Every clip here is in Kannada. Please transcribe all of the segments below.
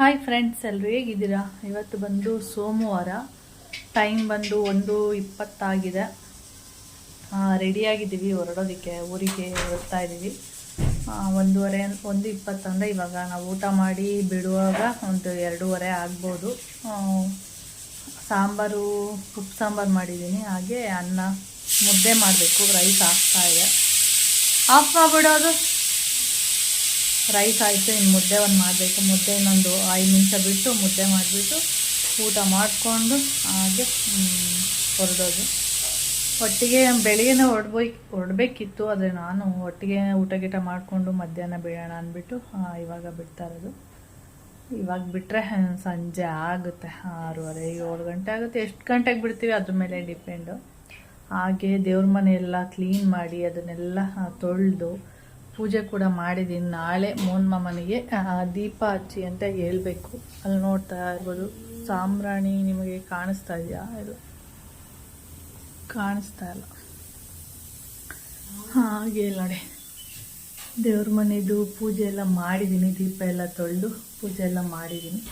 ಹಾಯ್ ಫ್ರೆಂಡ್ಸ್ ಎಲ್ಲರೂ ಹೇಗಿದ್ದೀರಾ? ಇವತ್ತು ಬಂದು ಸೋಮವಾರ. ಟೈಮ್ ಬಂದು ಒಂದು ಇಪ್ಪತ್ತಾಗಿದೆ. ರೆಡಿಯಾಗಿದ್ದೀವಿ ಹೊರಡೋದಕ್ಕೆ, ಊರಿಗೆ ಹೊರಡ್ತಾ ಇದ್ದೀವಿ. ಒಂದೂವರೆ, ಒಂದು ಇಪ್ಪತ್ತಂದರೆ ಇವಾಗ ನಾವು ಊಟ ಮಾಡಿ ಬಿಡುವಾಗ ಒಂದು ಎರಡೂವರೆ ಆಗ್ಬೋದು. ಸಾಂಬಾರು, ಉಪ್ಪು ಸಾಂಬಾರು ಮಾಡಿದ್ದೀನಿ. ಹಾಗೆ ಅನ್ನ ಮುದ್ದೆ ಮಾಡಬೇಕು, ರೈಸ್ ಆಗ್ತಾ ಇದೆ. ಆಫ್ ಮಾಡಿಬಿಡೋದು. ರೈಸ್ ಆಯಿತು, ಇನ್ನು ಮುದ್ದೆ ಒಂದು ಮಾಡಬೇಕು. ಮುದ್ದೆ ಇನ್ನೊಂದು ಐದು ನಿಮಿಷ ಬಿಟ್ಟು ಮುದ್ದೆ ಮಾಡಿಬಿಟ್ಟು ಊಟ ಮಾಡಿಕೊಂಡು ಹಾಗೆ ಹೊರಡೋದು. ಒಟ್ಟಿಗೆ ಬೆಳಿಗ್ಗೆನೇ ಹೊರಡ್ಬೇಕು ಹೊರಡಬೇಕಿತ್ತು, ಆದರೆ ನಾನು ಒಟ್ಟಿಗೆ ಊಟ ಗೀಟ ಮಾಡಿಕೊಂಡು ಮಧ್ಯಾಹ್ನ ಬಿಡೋಣ ಅಂದ್ಬಿಟ್ಟು ಇವಾಗ ಬಿಡ್ತಾ ಇರೋದು. ಇವಾಗ ಬಿಟ್ಟರೆ ಸಂಜೆ ಆಗುತ್ತೆ, ಆರೂವರೆ, ಏಳು ಗಂಟೆ ಆಗುತ್ತೆ. ಎಷ್ಟು ಗಂಟೆಗೆ ಬಿಡ್ತೀವಿ ಅದ್ರ ಮೇಲೆ ಡಿಪೆಂಡು. ಹಾಗೆ ದೇವ್ರ ಮನೆ ಎಲ್ಲ ಕ್ಲೀನ್ ಮಾಡಿ ಅದನ್ನೆಲ್ಲ ತೊಳೆದು ಪೂಜೆ ಕೂಡ ಮಾಡಿದ್ದೀನಿ ನಾಳೆ ಮೋನ್ ಮಾಮನಿಗೆ ದೀಪ ಹಚ್ಚಿ ಅಂತ ಹೇಳಬೇಕು. ಅಲ್ಲಿ ನೋಡ್ತಾ ಇರ್ಬೋದು. ಸಾಂಬ್ರಾಣಿ ನಿಮಗೆ ಕಾಣಿಸ್ತಾ ಇದೆಯಾ? ಇದು ಕಾಣಿಸ್ತಾ ಇಲ್ಲ. ಹಾಗೆ ನೋಡಿ. ದೇವ್ರ ಮನೆಯದು ಪೂಜೆ ಎಲ್ಲ ಮಾಡಿದ್ದೀನಿ ದೀಪ ಎಲ್ಲ ತೊಳೆದು ಪೂಜೆ ಎಲ್ಲ ಮಾಡಿದ್ದೀನಿ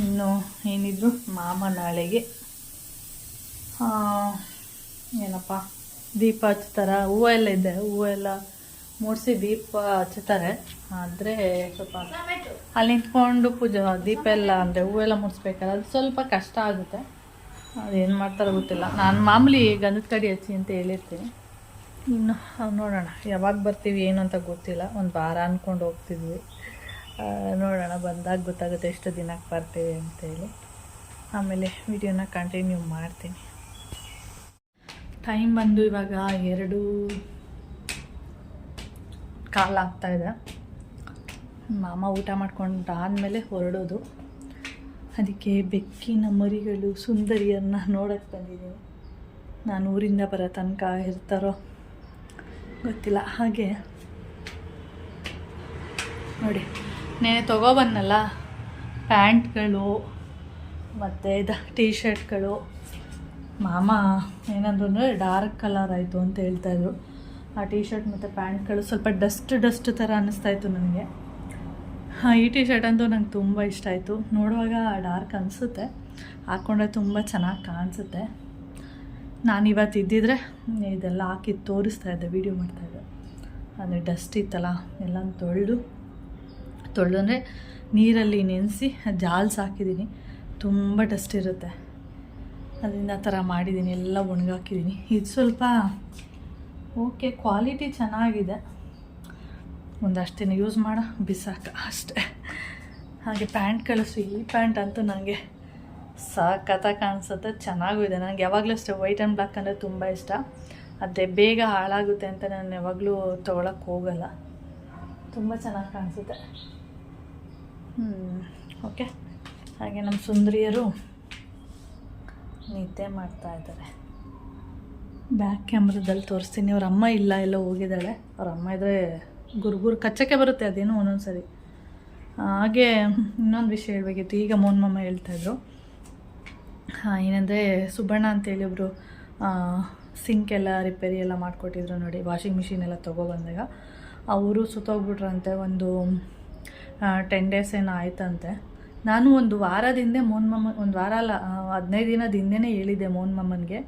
ಇನ್ನು ಏನಿದ್ರು ಮಾಮ ನಾಳೆಗೆ ಏನಪ್ಪ, ದೀಪ ಹಚ್ತಾರ ಹೂವು ಎಲ್ಲ ಇದೆ. ಹೂವು ಎಲ್ಲ ಮೂಡಿಸಿ ದೀಪ ಹಚ್ಚುತ್ತಾರೆ. ಆದರೆ ಸ್ವಲ್ಪ ಅಲ್ಲಿ ನಿಂತ್ಕೊಂಡು ಪೂಜೆ ದೀಪ ಎಲ್ಲ ಅಂದರೆ ಹೂವೆಲ್ಲ ಮುಡಿಸ್ಬೇಕಲ್ಲ ಅದು ಸ್ವಲ್ಪ ಕಷ್ಟ ಆಗುತ್ತೆ. ಅದೇನು ಮಾಡ್ತಾರೋ ಗೊತ್ತಿಲ್ಲ. ನಾನು ಮಾಮೂಲಿ ಗಂಧದ ಕಡಿ ಹಚ್ಚಿ ಅಂತ ಹೇಳಿರ್ತೀನಿ. ಇನ್ನು ನೋಡೋಣ. ಯಾವಾಗ ಬರ್ತೀವಿ ಏನು ಅಂತ ಗೊತ್ತಿಲ್ಲ. ಒಂದು ವಾರ ಅಂದ್ಕೊಂಡು ಹೋಗ್ತಿದ್ವಿ. ನೋಡೋಣ. ಬಂದಾಗ ಗೊತ್ತಾಗುತ್ತೆ ಎಷ್ಟು ದಿನಕ್ಕೆ ಬರ್ತೀವಿ ಅಂತೇಳಿ ಆಮೇಲೆ ವಿಡಿಯೋನ ಕಂಟಿನ್ಯೂ ಮಾಡ್ತೀನಿ. ಟೈಮ್ ಬಂದು ಇವಾಗ ಎರಡು ಕಾಲ ಆಗ್ತಾಯಿದೆ ಮಾಮ ಊಟ ಮಾಡ್ಕೊಂಡು ಆದಮೇಲೆ ಹೊರಡೋದು. ಅದಕ್ಕೆ ಬೆಕ್ಕಿನ ಮರಿಗಳು ಸುಂದರಿಯನ್ನು ನೋಡೋಕ್ಕೆ ಬಂದಿದ್ದೀನಿ. ನಾನು ಊರಿಂದ ಬರೋ ತನಕ ಇರ್ತಾರೋ ಗೊತ್ತಿಲ್ಲ. ಹಾಗೆ ನೋಡಿ, ನೆನೆ ತೊಗೊಬನ್ನಲ್ಲ ಪ್ಯಾಂಟ್ಗಳು, ಮತ್ತು ಇದು ಟೀ ಶರ್ಟ್ಗಳು ಮಾಮ ಏನಂದ್ರು ಅಂದರೆ ಡಾರ್ಕ್ ಕಲರ್ ಆಯಿತು ಅಂತ ಹೇಳ್ತಾಯಿದ್ರು ಆ ಟೀ ಶರ್ಟ್ ಮತ್ತು ಪ್ಯಾಂಟ್ಗಳು ಸ್ವಲ್ಪ ಡಸ್ಟ್ ಡಸ್ಟ್ ಥರ ಅನ್ನಿಸ್ತಾ ಇತ್ತು ನನಗೆ. ಈ ಟೀ ಶರ್ಟ್ ಅಂತೂ ನಂಗೆ ತುಂಬ ಇಷ್ಟ ಆಯಿತು. ನೋಡುವಾಗ ಡಾರ್ಕ್ ಅನಿಸುತ್ತೆ. ಹಾಕ್ಕೊಂಡ್ರೆ ತುಂಬ ಚೆನ್ನಾಗಿ ಕಾಣಿಸುತ್ತೆ. ನಾನು ಇವತ್ತು ಇದ್ದಿದ್ರೆ ಇದೆಲ್ಲ ಹಾಕಿ ತೋರಿಸ್ತಾ ಇದ್ದೆ ವೀಡಿಯೋ ಮಾಡ್ತಾಯಿದ್ದೆ ಅಂದರೆ ಡಸ್ಟ್ ಇತ್ತಲ್ಲ ಎಲ್ಲ ತೊಳೆದು. ತೊಳೆದು ಅಂದರೆ ನೀರಲ್ಲಿ ನೆನೆಸಿ ಜಾಲ್ಸ್ ಹಾಕಿದ್ದೀನಿ. ತುಂಬ ಡಸ್ಟ್ ಇರುತ್ತೆ. ಅದರಿಂದ ಆ ಥರ ಮಾಡಿದ್ದೀನಿ, ಎಲ್ಲ ಒಣಗಾಕಿದ್ದೀನಿ. ಇದು ಸ್ವಲ್ಪ ಓಕೆ, ಕ್ವಾಲಿಟಿ ಚೆನ್ನಾಗಿದೆ. ಒಂದಷ್ಟು ದಿನ ಯೂಸ್ ಮಾಡ, ಬಿಸಾಕ ಅಷ್ಟೇ. ಹಾಗೆ ಪ್ಯಾಂಟ್ ಕಳಿಸು, ಈ ಪ್ಯಾಂಟ್ ಅಂತೂ ನನಗೆ ಸಖತ್ತಾಗಿ ಕಾಣಿಸುತ್ತೆ, ಚೆನ್ನಾಗೂ ಇದೆ. ನನಗೆ ಯಾವಾಗಲೂ ಅಷ್ಟೇ ವೈಟ್ ಆ್ಯಂಡ್ ಬ್ಲ್ಯಾಕ್ ಅಂದರೆ ತುಂಬ ಇಷ್ಟ. ಅದೇ ಬೇಗ ಹಾಳಾಗುತ್ತೆ ಅಂತ ನಾನು ಯಾವಾಗಲೂ ತೊಗೊಳಕ್ಕೆ ಹೋಗಲ್ಲ. ತುಂಬ ಚೆನ್ನಾಗಿ ಕಾಣಿಸುತ್ತೆ. ಹ್ಞೂ ಓಕೆ. ಹಾಗೆ ನಮ್ಮ ಸುಂದರಿಯರು ನಿದ್ದೆ ಮಾಡ್ತಾ ಇದ್ದಾರೆ. ಬ್ಯಾಕ್ ಕ್ಯಾಮ್ರದಲ್ಲಿ ತೋರಿಸ್ತೀನಿ. ಅವ್ರ ಅಮ್ಮ ಇಲ್ಲ, ಎಲ್ಲ ಹೋಗಿದ್ದಾಳೆ. ಅವ್ರ ಅಮ್ಮ ಇದ್ದರೆ ಗುರುಗುರು ಕಚ್ಚಕ್ಕೆ ಬರುತ್ತೆ, ಅದೇನೋ ಒಂದೊಂದು ಸರಿ ಹಾಗೆ ಇನ್ನೊಂದು ವಿಷಯ ಹೇಳಬೇಕಿತ್ತು. ಈಗ ಮೋಹನ್ ಮಮ್ಮ ಹೇಳ್ತಾಯಿದ್ರು ಏನಂದರೆ ಸುಬ್ಬಣ್ಣ ಅಂತೇಳಿ ಒಬ್ಬರು ಸಿಂಕ್ ಎಲ್ಲ ರಿಪೇರಿ ಎಲ್ಲ ಮಾಡಿಕೊಟ್ಟಿದ್ರು ನೋಡಿ ವಾಷಿಂಗ್ ಮಿಷಿನ್ ಎಲ್ಲ ತೊಗೊಬಂದಾಗ ಅವರು ಸುತ್ತೋಗ್ಬಿಟ್ರಂತೆ, ಒಂದು ಟೆನ್ ಡೇಸ್ ಏನೋ ಆಯ್ತಂತೆ. ನಾನು ಒಂದು ವಾರದಿಂದ ಮೋಹನ್ ಮಮ್ಮ ಒಂದು ವಾರ ಅಲ್ಲ ಹದಿನೈದು ದಿನದ ಹಿಂದೆನೇ ಹೇಳಿದ್ದೆ ಮೋಹನ್ ಮಾಮನಿಗೆ.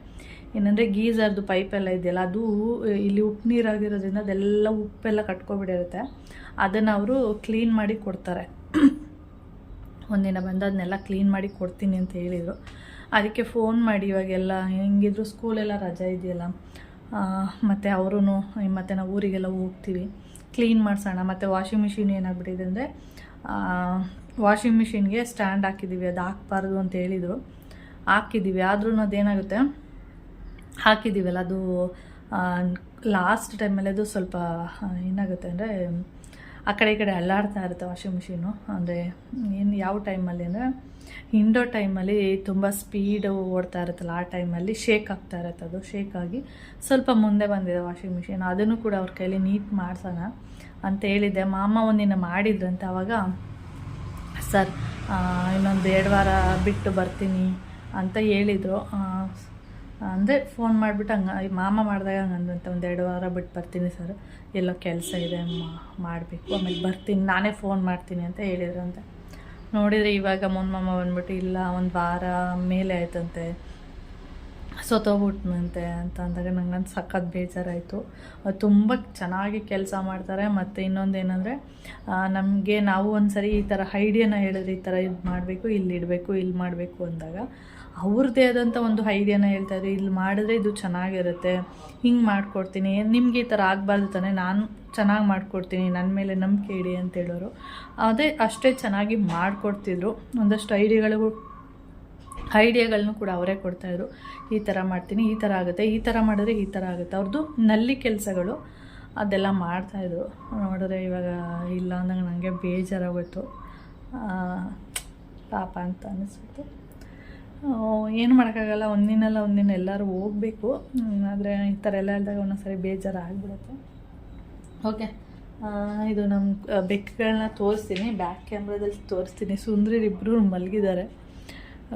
ಏನಂದರೆ ಗೀಝರ್ದು ಎಲ್ಲ ಇದೆಯಲ್ಲ, ಅದು ಇಲ್ಲಿ ಉಪ್ಪು ನೀರಾಗಿರೋದ್ರಿಂದ ಅದೆಲ್ಲ ಉಪ್ಪೆಲ್ಲ ಕಟ್ಕೊಬಿಟ್ಟಿರುತ್ತೆ ಅದನ್ನು ಅವರು ಕ್ಲೀನ್ ಮಾಡಿ ಕೊಡ್ತಾರೆ. ಒಂದಿನ ಬಂದು ಅದನ್ನೆಲ್ಲ ಕ್ಲೀನ್ ಮಾಡಿ ಕೊಡ್ತೀನಿ ಅಂತ ಹೇಳಿದರು. ಅದಕ್ಕೆ ಫೋನ್ ಮಾಡಿ ಇವಾಗೆಲ್ಲ, ಹೆಂಗಿದ್ರು ಸ್ಕೂಲೆಲ್ಲ ರಜೆ ಇದೆಯಲ್ಲ ಮತ್ತು ಅವರು ಮತ್ತು ನಾವು ಊರಿಗೆಲ್ಲ ಹೋಗ್ತೀವಿ. ಕ್ಲೀನ್ ಮಾಡಿಸೋಣ, ಮತ್ತು ವಾಷಿಂಗ್ ಮಿಷಿನ್ ಏನಾಗ್ಬಿಟ್ಟಿದೆ ಅಂದರೆ ವಾಷಿಂಗ್ ಮಿಷಿನ್ಗೆ ಸ್ಟ್ಯಾಂಡ್ ಹಾಕಿದ್ದೀವಿ ಅದು ಹಾಕ್ಬಾರ್ದು ಅಂತ ಹೇಳಿದರು. ಹಾಕಿದ್ದೀವಿ ಆದ್ರೂ ಅದೇನಾಗುತ್ತೆ ಹಾಕಿದ್ದೀವಲ್ಲ, ಅದು ಲಾಸ್ಟ್ ಟೈಮಲ್ಲಿ ಅದು ಸ್ವಲ್ಪ ಏನಾಗುತ್ತೆ ಅಂದರೆ, ಆ ಕಡೆ ಈ ಕಡೆ ಅಲ್ಲಾಡ್ತಾ ಇರುತ್ತೆ ವಾಷಿಂಗ್ ಮಿಷಿನು ಅಂದರೆ ಏನು ಯಾವ ಟೈಮಲ್ಲಿ ಅಂದರೆ ಇಂಡೋ ಟೈಮಲ್ಲಿ ತುಂಬ ಸ್ಪೀಡ್ ಓಡ್ತಾ ಇರುತ್ತಲ್ಲ, ಆ ಟೈಮಲ್ಲಿ ಶೇಕ್ ಆಗ್ತಾ ಇರುತ್ತೆ ಅದು. ಶೇಕ್ ಆಗಿ ಸ್ವಲ್ಪ ಮುಂದೆ ಬಂದಿದೆ ವಾಷಿಂಗ್ ಮಿಷಿನ್ ಅದನ್ನು ಕೂಡ ಅವ್ರ ಕೈಲಿ ನೀಟ್ ಮಾಡ್ಸೋಣ ಅಂತ ಹೇಳಿದ್ದೆ. ಮಾಮ ಒಂದಿನ ಮಾಡಿದ್ರಂತೆ ಆವಾಗ ಸರ್ ಇನ್ನೊಂದು ಎರಡು ವಾರ ಬಿಟ್ಟು ಬರ್ತೀನಿ ಅಂತ ಹೇಳಿದರು. ಅಂದರೆ ಫೋನ್ ಮಾಡಿಬಿಟ್ಟು ಹಂಗೆ ಮಾಮ ಮಾಡಿದಾಗ ಹಂಗೆ ಅಂದಂತೆ ಒಂದು ಎರಡು ವಾರ ಬಿಟ್ಟು ಬರ್ತೀನಿ ಸರ್ ಎಲ್ಲೋ ಕೆಲಸ ಇದೆ ಮಾಡಬೇಕು. ಆಮೇಲೆ ಬರ್ತೀನಿ, ನಾನೇ ಫೋನ್ ಮಾಡ್ತೀನಿ ಅಂತ ಹೇಳಿದ್ರಂತೆ. ನೋಡಿದರೆ ಇವಾಗ ಮಾಮ ಬಂದ್ಬಿಟ್ಟು, ಇಲ್ಲ, ಒಂದು ವಾರ ಮೇಲೆ ಆಯ್ತಂತೆ. ಸೊತೋಗ್ಬಿಟ್ನಂತೆ ಅಂತ ಅಂದಾಗ ನಂಗಂತ ಸಖತ್ ಬೇಜಾರಾಯಿತು. ತುಂಬ ಚೆನ್ನಾಗಿ ಕೆಲಸ ಮಾಡ್ತಾರೆ. ಮತ್ತು ಇನ್ನೊಂದು ಏನಂದರೆ ನಮಗೆ ನಾವು ಒಂದು ಸರಿ ಈ ಥರ ಐಡಿಯಾನ ಹೇಳಿದ್ರೆ ಈ ಥರ ಇದು ಮಾಡಬೇಕು, ಇಲ್ಲಿ ಇಡಬೇಕು, ಇಲ್ಲಿ ಮಾಡಬೇಕು ಅಂದಾಗ ಅವ್ರದ್ದೇ ಆದಂಥ ಒಂದು ಐಡಿಯಾನ ಹೇಳ್ತಾರೆ ಇಲ್ಲಿ ಮಾಡಿದ್ರೆ ಇದು ಚೆನ್ನಾಗಿರುತ್ತೆ, ಹಿಂಗೆ ಮಾಡಿಕೊಡ್ತೀನಿ, ನಿಮಗೆ ಈ ಥರ ಆಗಬಾರ್ದು ತಾನೆ, ನಾನು ಚೆನ್ನಾಗಿ ಮಾಡಿಕೊಡ್ತೀನಿ ನನ್ನ ಮೇಲೆ ನಂಬಿಕೆ ಇಡಿ ಅಂತ ಹೇಳೋರು. ಅದೇ ಅಷ್ಟೇ ಚೆನ್ನಾಗಿ ಮಾಡಿಕೊಡ್ತಿದ್ರು. ಒಂದಷ್ಟು ಐಡಿಯಾಗಳು ಐಡಿಯಾಗಳನ್ನೂ ಕೂಡ ಅವರೇ ಕೊಡ್ತಾಯಿದ್ರು ಈ ಥರ ಮಾಡ್ತೀನಿ, ಈ ಥರ ಆಗುತ್ತೆ, ಈ ಥರ ಮಾಡಿದ್ರೆ ಈ ಥರ ಆಗುತ್ತೆ. ಅವ್ರದ್ದು ನಲ್ಲಿ ಕೆಲಸಗಳು, ಅದೆಲ್ಲ ಮಾಡ್ತಾಯಿದ್ರು ನೋಡಿದ್ರೆ ಇವಾಗ ಇಲ್ಲ ಅಂದಾಗ ನನಗೆ ಬೇಜಾರಾಗೋಯ್ತು. ಪಾಪ ಅಂತ ಅನಿಸ್ಬಿಟ್ಟು ಏನು ಮಾಡೋಕ್ಕಾಗಲ್ಲ, ಒಂದಿನಲ್ಲ ಒಂದಿನ ಎಲ್ಲರೂ ಹೋಗಬೇಕು. ಆದರೆ ಈ ಥರ ಎಲ್ಲ ಹೇಳಿದಾಗ ಒಂದೊಂದ್ಸರಿ ಬೇಜಾರು ಆಗಿಬಿಡುತ್ತೆ ಓಕೆ ಇದು ನಮ್ಮ ಬೆಕ್ಕುಗಳನ್ನ ತೋರಿಸ್ತೀನಿ. ಬ್ಯಾಕ್ ಕ್ಯಾಮ್ರಾದಲ್ಲಿ ತೋರಿಸ್ತೀನಿ. ಸುಂದ್ರಿರಿಬ್ಬರು ಮಲಗಿದ್ದಾರೆ.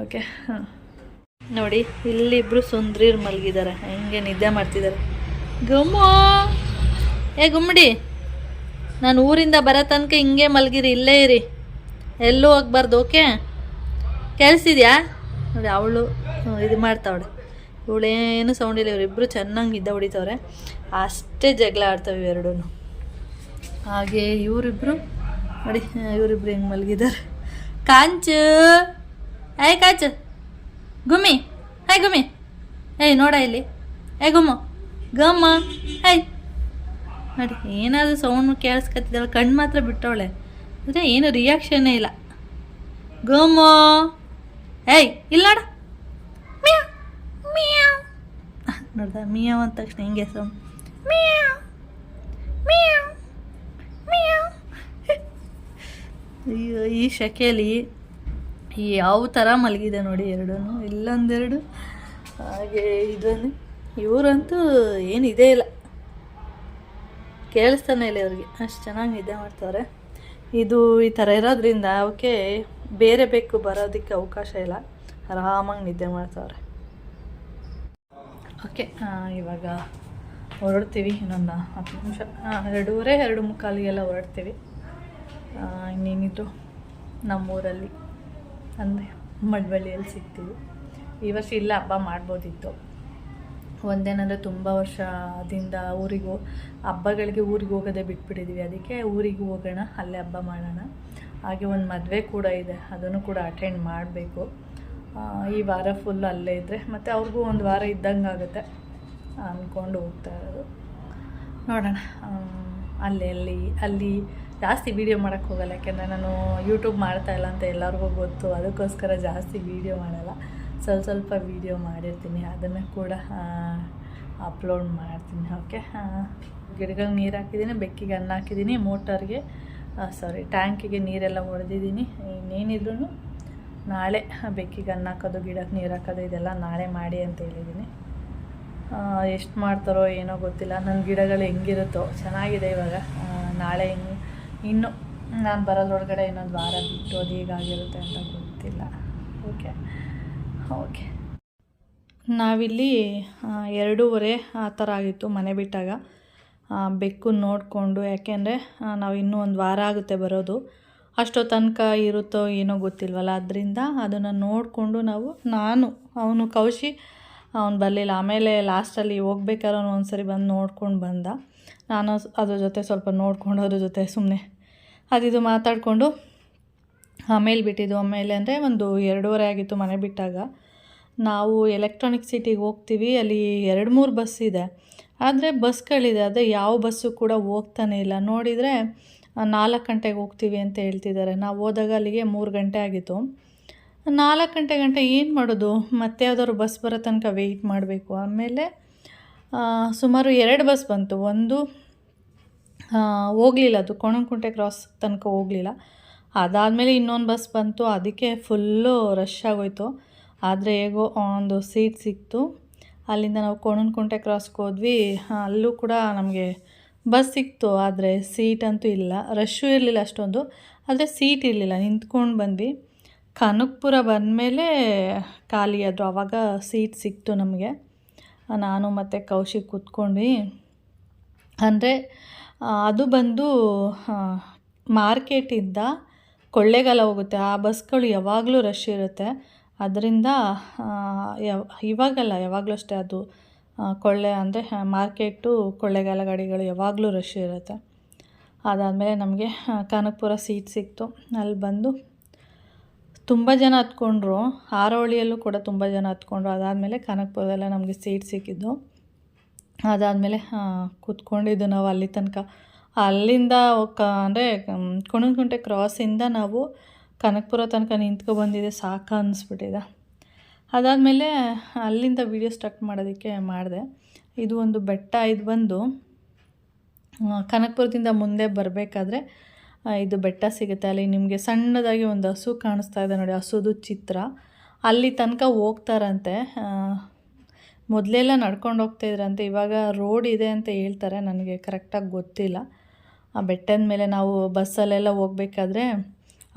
ಓಕೆ ಹಾಂ ನೋಡಿ, ಇಲ್ಲಿಬ್ರು ಸುಂದ್ರಿರು ಮಲಗಿದ್ದಾರೆ ಹೆಂಗೆ ನಿದ್ದೆ ಮಾಡ್ತಿದ್ದಾರೆ ಗುಮ್ಮು! ಏ, ಗುಮ್ಮಡಿ! ನಾನು ಊರಿಂದ ಬರೋ ತನಕ ಹಿಂಗೆ ಮಲಗಿರಿ, ಇಲ್ಲೇ ಇರಿ. ಎಲ್ಲೂ ಹೋಗ್ಬಾರ್ದು ಓಕೆ ಕೇಳಿಸಿದ್ಯಾ ನೋಡಿ, ಅವಳು ಇದು ಮಾಡ್ತಾವಳೆ. ಇವಳೇನು ಸೌಂಡ್ ಇಲ್ಲ ಇವರಿಬ್ಬರು ಚೆನ್ನಾಗಿ ನಿದ್ದೆ ಹೊಡಿತವ್ರೆ. ಅಷ್ಟೇ ಜಗಳ ಆಡ್ತಾವೆ ಇವೆರಡೂ ಹಾಗೆ ಇವರಿಬ್ರು, ನೋಡಿ, ಇವರಿಬ್ರು ಹೆಂಗೆ ಮಲಗಿದ್ದಾರೆ ಕಾಂಚು! ಏಯ್ ಕಾಚು. ಗುಮ್ಮಿ. ಹೇ ಗುಮ್ಮಿ. ಏಯ್ ನೋಡ ಇಲ್ಲಿ. ಏಯ್ ಗುಮ್ಮ. ಗಮ್ಮ. ಹೇಯ್ ನೋಡಿ, ಏನಾದರೂ ಸೌಂಡ್ ಕೇಳಿಸ್ಕತ್ತಿದ್ದಾಳೆ ಕಣ್ಣು ಮಾತ್ರ ಬಿಟ್ಟವಳೆ. ಅಂದರೆ ಏನು ರಿಯಾಕ್ಷನ್ನೇ ಇಲ್ಲ. ಗಮ್ಮ. ಏಯ್, ಇಲ್ಲ ನೋಡ. ಮಿಯಾವ್. ಮಿಯಾವ್. ನೋಡ್ದ, ಮಿಯಾವ್ ಅಂದ ತಕ್ಷಣ ಹೆಂಗೆ ಸೌಂಡ್ ಅಯ್ಯೋ, ಈ ಶೆಕೆಯಲ್ಲಿ ಯಾವ ಥರ ಮಲಗಿದೆ ನೋಡಿ ಎರಡೂ ಇಲ್ಲೊಂದೆರಡು. ಹಾಗೆ ಇದನ್ನು ಇವರಂತೂ ಏನು ಇದೇ ಇಲ್ಲ. ಕೇಳಿಸ್ತಾನೆ ಇಲ್ಲ ಇವ್ರಿಗೆ. ಅಷ್ಟು ಚೆನ್ನಾಗಿ ನಿದ್ದೆ ಮಾಡ್ತಾರೆ ಇದು ಈ ಥರ ಇರೋದ್ರಿಂದ ಅವಕ್ಕೆ ಬೇರೆ ಬೇಕು ಬರೋದಕ್ಕೆ ಅವಕಾಶ ಇಲ್ಲ. ಆರಾಮಾಗಿ ನಿದ್ದೆ ಮಾಡ್ತಾವ್ರೆ. ಓಕೆ ಇವಾಗ ಹೊರಡ್ತೀವಿ. ಇನ್ನೊಂದು ಹತ್ತು ನಿಮಿಷ. ಎರಡೂವರೆ, ಎರಡು ಮುಕ್ಕಾಲಿಗೆಲ್ಲ ಹೊರಡ್ತೀವಿ. ಇನ್ನೇನಿದ್ರು ನಮ್ಮೂರಲ್ಲಿ. ಅಂದರೆ ಮಳವಳ್ಳಿಯಲ್ಲಿ ಸಿಗ್ತೀವಿ ಈ ವರ್ಷ ಇಲ್ಲ, ಹಬ್ಬ ಮಾಡ್ಬೋದಿತ್ತು. ಒಂದೇನಂದರೆ ತುಂಬ ವರ್ಷದಿಂದ ಊರಿಗೆ, ಹಬ್ಬಗಳಿಗೆ ಊರಿಗೆ ಹೋಗೋದೇ ಬಿಟ್ಬಿಟ್ಟಿದ್ದೀವಿ ಅದಕ್ಕೆ ಊರಿಗೆ ಹೋಗೋಣ, ಅಲ್ಲೇ ಹಬ್ಬ ಮಾಡೋಣ. ಹಾಗೆ ಒಂದು ಮದುವೆ ಕೂಡ ಇದೆ, ಅದನ್ನು ಕೂಡ ಅಟೆಂಡ್ ಮಾಡಬೇಕು. ಈ ವಾರ ಫುಲ್ ಅಲ್ಲೇ ಇದ್ದರೆ ಮತ್ತು ಅವ್ರಿಗೂ ಒಂದು ವಾರ ಇದ್ದಂಗೆ ಆಗುತ್ತೆ ಅಂದ್ಕೊಂಡು ಹೋಗ್ತಾ ಇರೋದು. ನೋಡೋಣ ಅಲ್ಲಿ ಅಲ್ಲಿ ಅಲ್ಲಿ ಜಾಸ್ತಿ ವೀಡಿಯೋ ಮಾಡೋಕ್ಕೆ ಹೋಗಲ್ಲ, ಯಾಕೆಂದರೆ ನಾನು ಯೂಟ್ಯೂಬ್ ಮಾಡ್ತಾ ಇಲ್ಲ ಅಂತ ಎಲ್ಲರಿಗೂ ಗೊತ್ತು. ಅದಕ್ಕೋಸ್ಕರ ಜಾಸ್ತಿ ವೀಡಿಯೋ ಮಾಡಲ್ಲ. ಸ್ವಲ್ಪ ಸ್ವಲ್ಪ ವೀಡಿಯೋ ಮಾಡಿರ್ತೀನಿ. ಅದನ್ನು ಕೂಡ ಅಪ್ಲೋಡ್ ಮಾಡ್ತೀನಿ. ಓಕೆ ಗಿಡಗಳಿಗೆ ನೀರು ಹಾಕಿದ್ದೀನಿ ಬೆಕ್ಕಿಗೆ ಅನ್ನ ಹಾಕಿದ್ದೀನಿ ಮೋಟರ್ಗೆ ಸಾರಿ ಟ್ಯಾಂಕಿಗೆ ನೀರೆಲ್ಲ ಹೊಡೆದಿದ್ದೀನಿ ಇನ್ನೇನಿದ್ರು ನಾಳೆ ಬೆಕ್ಕಿಗೆ ಅನ್ನ ಹಾಕೋದು ಗಿಡಕ್ಕೆ ನೀರು ಹಾಕೋದು, ಇದೆಲ್ಲ ನಾಳೆ ಮಾಡಿ ಅಂತ ಹೇಳಿದ್ದೀನಿ ಎಷ್ಟು ಮಾಡ್ತಾರೋ ಏನೋ ಗೊತ್ತಿಲ್ಲ. ನನ್ನ ಗಿಡಗಳು ಹೆಂಗಿರುತ್ತೋ, ಚೆನ್ನಾಗಿದೆ ಇವಾಗ. ನಾಳೆ ಹೆಂಗೆ ಇನ್ನು ನಾನು ಬರೋದ್ರೊಳಗಡೆ ಇನ್ನೊಂದು ವಾರ ಬಿಟ್ಟು ಅದು ಹೇಗಾಗಿರುತ್ತೆ ಅಂತ ಗೊತ್ತಿಲ್ಲ. ಓಕೆ ಓಕೆ ನಾವಿಲ್ಲಿ ಎರಡೂವರೆ ಆ ಥರ ಆಗಿತ್ತು ಮನೆ ಬಿಟ್ಟಾಗ. ಬೆಕ್ಕು ನೋಡಿಕೊಂಡು, ಯಾಕೆಂದರೆ ನಾವು ಇನ್ನೂ ಒಂದು ವಾರ ಆಗುತ್ತೆ ಬರೋದು. ಅಷ್ಟೋ ತನಕ ಇರುತ್ತೋ ಏನೋ ಗೊತ್ತಿಲ್ವಲ್ಲ, ಅದರಿಂದ ಅದನ್ನು ನೋಡಿಕೊಂಡು ನಾವು, ನಾನು, ಅವನು ಕೌಶಿ, ಅವ್ನು ಬರಲಿಲ್ಲ. ಆಮೇಲೆ ಲಾಸ್ಟಲ್ಲಿ ಹೋಗ್ಬೇಕಾದ್ರೆ ಅವನು ಒಂದು ಸರಿ ಬಂದು ನೋಡ್ಕೊಂಡು ಬಂದ. ನಾನು ಅದ್ರ ಜೊತೆ ಸ್ವಲ್ಪ ನೋಡ್ಕೊಂಡು ಅದ್ರ ಜೊತೆ ಸುಮ್ಮನೆ ಅದಿದು ಮಾತಾಡಿಕೊಂಡು ಆಮೇಲೆ ಬಿಟ್ಟಿದ್ದು ಆಮೇಲೆ ಅಂದರೆ ಒಂದು ಎರಡೂವರೆ ಆಗಿತ್ತು ಮನೆ ಬಿಟ್ಟಾಗ. ನಾವು ಎಲೆಕ್ಟ್ರಾನಿಕ್ ಸಿಟಿಗೆ ಹೋಗ್ತೀವಿ, ಅಲ್ಲಿ ಎರಡು ಮೂರು ಬಸ್ ಇದೆ. ಆದರೆ ಬಸ್ಗಳಿದೆ ಅದೇ ಯಾವ ಬಸ್ಸು ಕೂಡ ಹೋಗ್ತಾನೆ ಇಲ್ಲ. ನೋಡಿದರೆ ನಾಲ್ಕು ಗಂಟೆಗೆ ಹೋಗ್ತೀವಿ ಅಂತ ಹೇಳ್ತಿದ್ದಾರೆ. ನಾವು ಹೋದಾಗ ಅಲ್ಲಿಗೆ ಮೂರು ಗಂಟೆ ಆಗಿತ್ತು. ನಾಲ್ಕು ಗಂಟೆ ಗಂಟೆ ಏನು ಮಾಡೋದು? ಮತ್ತೆ ಯಾವ್ದಾದ್ರು ಬಸ್ ಬರೋ ತನಕ ವೆಯ್ಟ್ ಮಾಡಬೇಕು. ಆಮೇಲೆ ಸುಮಾರು ಎರಡು ಬಸ್ ಬಂತು. ಒಂದು ಹೋಗಲಿಲ್ಲ ಅದು. ಕೋಣಂಕುಂಟೆ ಕ್ರಾಸ್ ತನಕ ಹೋಗಲಿಲ್ಲ. ಅದಾದಮೇಲೆ ಇನ್ನೊಂದು ಬಸ್ ಬಂತು. ಅದಕ್ಕೆ ಫುಲ್ಲು ರಶ್ ಆಗೋಯ್ತು. ಆದರೆ ಹೇಗೋ ಒಂದು ಸೀಟ್ ಸಿಕ್ತು. ಅಲ್ಲಿಂದ ನಾವು ಕೋಣನಕುಂಟೆ ಕ್ರಾಸ್ಗೆ ಹೋದ್ವಿ. ಅಲ್ಲೂ ಕೂಡ ನಮಗೆ ಬಸ್ ಸಿಕ್ತು. ಆದರೆ ಸೀಟ್ ಅಂತೂ ಇಲ್ಲ. ರಶ್ಶೂ ಇರಲಿಲ್ಲ ಅಷ್ಟೊಂದು. ಆದರೆ ಸೀಟ್ ಇರಲಿಲ್ಲ. ನಿಂತ್ಕೊಂಡು ಬಂದ್ವಿ. ಕನಕಪುರ ಬಂದಮೇಲೆ ಖಾಲಿ ಆದರು. ಆವಾಗ ಸೀಟ್ ಸಿಕ್ತು ನಮಗೆ. ನಾನು ಮತ್ತು ಕೌಶಿಕ್ ಕೂತ್ಕೊಂಡ್ವಿ. ಅಂದರೆ ಅದು ಬಂದು ಮಾರ್ಕೆಟಿಂದ ಕೊಳ್ಳೇಗಾಲ ಹೋಗುತ್ತೆ. ಆ ಬಸ್ಗಳು ಯಾವಾಗಲೂ ರಶ್ ಇರುತ್ತೆ. ಅದರಿಂದ ಯಾವ, ಇವಾಗಲ್ಲ, ಯಾವಾಗಲೂ ಅಷ್ಟೇ ಅದು ಕೊಳ್ಳೆ ಅಂದರೆ ಮಾರ್ಕೆಟು, ಕೊಳ್ಳೇಗಾಲ ಗಾಡಿಗಳು ಯಾವಾಗಲೂ ರಶ್ ಇರುತ್ತೆ. ಅದಾದಮೇಲೆ ನಮಗೆ ಕನಕಪುರ ಸೀಟ್ ಸಿಕ್ತು. ಅಲ್ಲಿ ಬಂದು ತುಂಬ ಜನ ಹತ್ಕೊಂಡ್ರು. ಆರೋಳಿಯಲ್ಲೂ ಕೂಡ ತುಂಬ ಜನ ಹತ್ಕೊಂಡ್ರು. ಅದಾದಮೇಲೆ ಕನಕಪುರದಲ್ಲೇ ನಮಗೆ ಸೀಟ್ ಸಿಕ್ಕಿದ್ದು. ಅದಾದಮೇಲೆ ಕೂತ್ಕೊಂಡಿದ್ದು ನಾವು ಅಲ್ಲಿ ತನಕ. ಅಲ್ಲಿಂದ ಕ ಅಂದರೆ ಕುಣಗುಂಟೆ ಕ್ರಾಸಿಂದ ನಾವು ಕನಕಪುರ ತನಕ ನಿಂತ್ಕೊ ಬಂದಿದೆ ಸಾಕು ಅನ್ನಿಸ್ಬಿಟ್ಟಿದೆ ಅದಾದಮೇಲೆ ಅಲ್ಲಿಂದ ವೀಡಿಯೋ ಸ್ಟಾರ್ಟ್ ಮಾಡೋದಕ್ಕೆ ಮಾಡಿದೆ. ಇದು ಒಂದು ಬೆಟ್ಟ ಇದು ಬಂದು ಕನಕಪುರದಿಂದ ಮುಂದೆ ಬರಬೇಕಾದ್ರೆ ಇದು ಬೆಟ್ಟ ಸಿಗುತ್ತೆ. ಅಲ್ಲಿ ನಿಮಗೆ ಸಣ್ಣದಾಗಿ ಒಂದು ಹಸು ಕಾಣಿಸ್ತಾ ಇದೆ ನೋಡಿ, ಹಸುದು ಚಿತ್ರ. ಅಲ್ಲಿ ತನಕ ಹೋಗ್ತಾರಂತೆ ಮೊದಲೆಲ್ಲ ನಡ್ಕೊಂಡು ಹೋಗ್ತಾ ಇದ್ರಂತೆ, ಇವಾಗ ರೋಡ್ ಇದೆ ಅಂತ ಹೇಳ್ತಾರೆ, ನನಗೆ ಕರೆಕ್ಟಾಗಿ ಗೊತ್ತಿಲ್ಲ. ಆ ಬೆಟ್ಟದ ಮೇಲೆ ನಾವು ಬಸ್ಸಲ್ಲೆಲ್ಲ ಹೋಗ್ಬೇಕಾದ್ರೆ